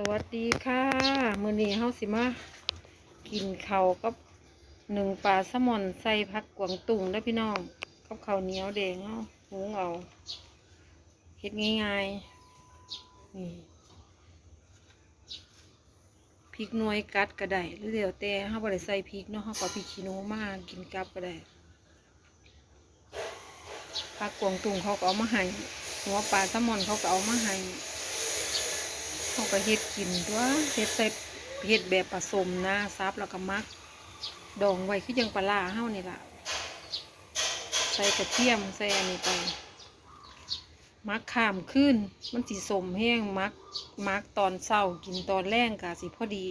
สวัสดีค่ะมื้อนี้เฮาสิมากินเขากับหนึ่งปลาแซลมอนใส่ผักกวางตุ้งเด้พี่น้องกับข้าวเหนียวแดงเฮาหุงเอาเฮ็ดง่ายๆนี่พริกหน่วยกัดก็ได้หรือเดี๋ยวแต่เฮาบ่ได้ใส่พริกเนาะเฮาก็พริกขี้หนูมากินกับก็ได้ผักกวางตุ้งเขาก็เอามาให้หัวปลาแซลมอนเขาก็เอามาให้ เขาก็เฮ็ดกินตัวเฮ็ดใส่เฮ็ดแบบผสมนะซับแล้วก็มัก ดองไว้คือยังปลาร้าเฮานี่ล่ะ ใส่กระเทียมใส่อันนี้ไป มักข้ามขึ้น มันสิสมแห้งมักมักตอนเช้ากินตอนแรงกะสิพอดี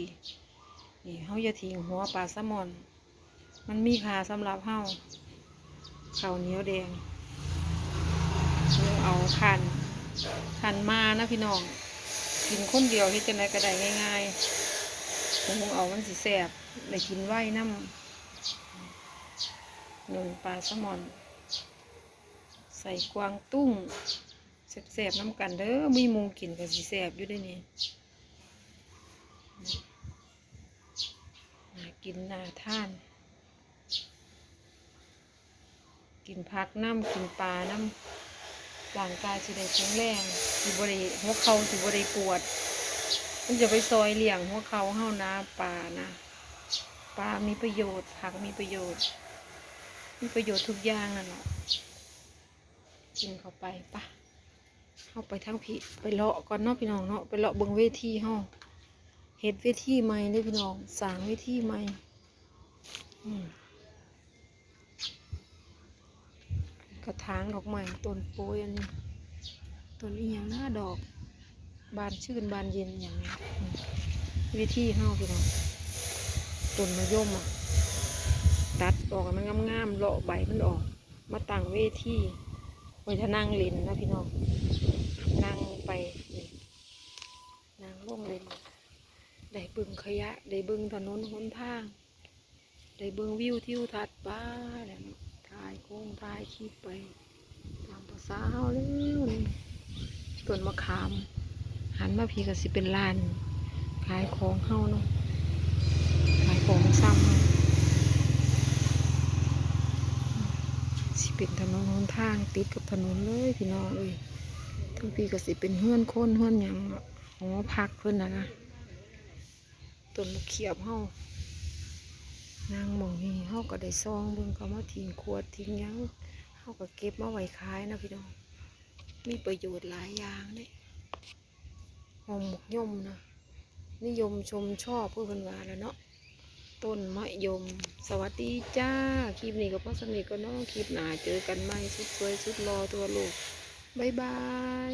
นี่เฮาอย่าทิ้งหัวปลาแซลมอน มันมีค่าสำหรับเฮาข้าวเหนียวแดง เอาคันคันมานะพี่น้อง กินคนเดียวเฮ็ดจังไดก็ได้ง่ายๆหุงเอามันสิแซ่บได้กินไว้น้ำหนึ่งปลาแซลมอน ใส่กวางตุ้งแซ่บๆน้ำกันเด้อมีหมูกินก็สิแซ่บอยู่ด้วยนี่น่ากินน่าทาน กินผักน้ำกินปลาน้ำ ร่างกายสิได้แข็งแรงสิบริหัวเข่าสิบริปวด มันจะไปซอยเลี้ยงหัวเข่าเฮานะปลานะปลามีประโยชน์ผักมีประโยชน์ มีประโยชน์ทุกอย่างน่ะเนาะกินเข้าไปปะเข้าไปทั้งพี่ไปเลาะก่อนเนาะพี่น้องเนาะไปเลาะเบิ่งเวทีเฮาเฮ็ดเวทีใหม่เลยพี่น้องสางเวทีใหม่อืม กระถางดอกไม้ต้นโปยอันนี้ต้นอีหยังหน้าดอก บานชื่นบานเย็นอย่างนี้วิธีเฮาพี่น้องต้นมะยมอะตัดออกมันงามๆเลาะใบมันออก มาตั้งเวทีไว้ถ้านั่งเล่นนะพี่น้องนั่งไปนี่นั่งลงเล่นได้เบิ่งขยะ ได้เบิ่งถนนหนทาง ได้เบิ่งวิวทิวทัศน์บ้าเนาะ ถ่ายโค้งถ่ายคลิปไปตามภาษาเฮาเลยต้นมะขาม หันมาพี่ก็สิเป็นลาน ขายของเฮาเนาะขายของซ้ำสิเป็นถนนหนทางติดกับถนนเลยพี่น้องเอ้ยทั้งพี่ก็สิเป็นเฮือนโคนเฮือนหยังเนาะหอพักเพิ่นนะนะต้นมะเขียบเฮา นางหมองนี่เฮาก็ได้ซองเบิ่งเขามาทิ้งขวดทิ้งยังเฮาก็เก็บมาไว้ขายนะพี่น้อง มีประโยชน์หลายอย่างเลยหอมหมกยมนะนิยมชมชอบเพื่อเป็นว่าแล้วเนาะต้นมะยม สวัสดีจ้า คลิปนี้ก็พ่อสนิทก็น้องคลิปหน้าเจอกันใหม่สุดสวยสุดรอตัวลูก บ๊ายบาย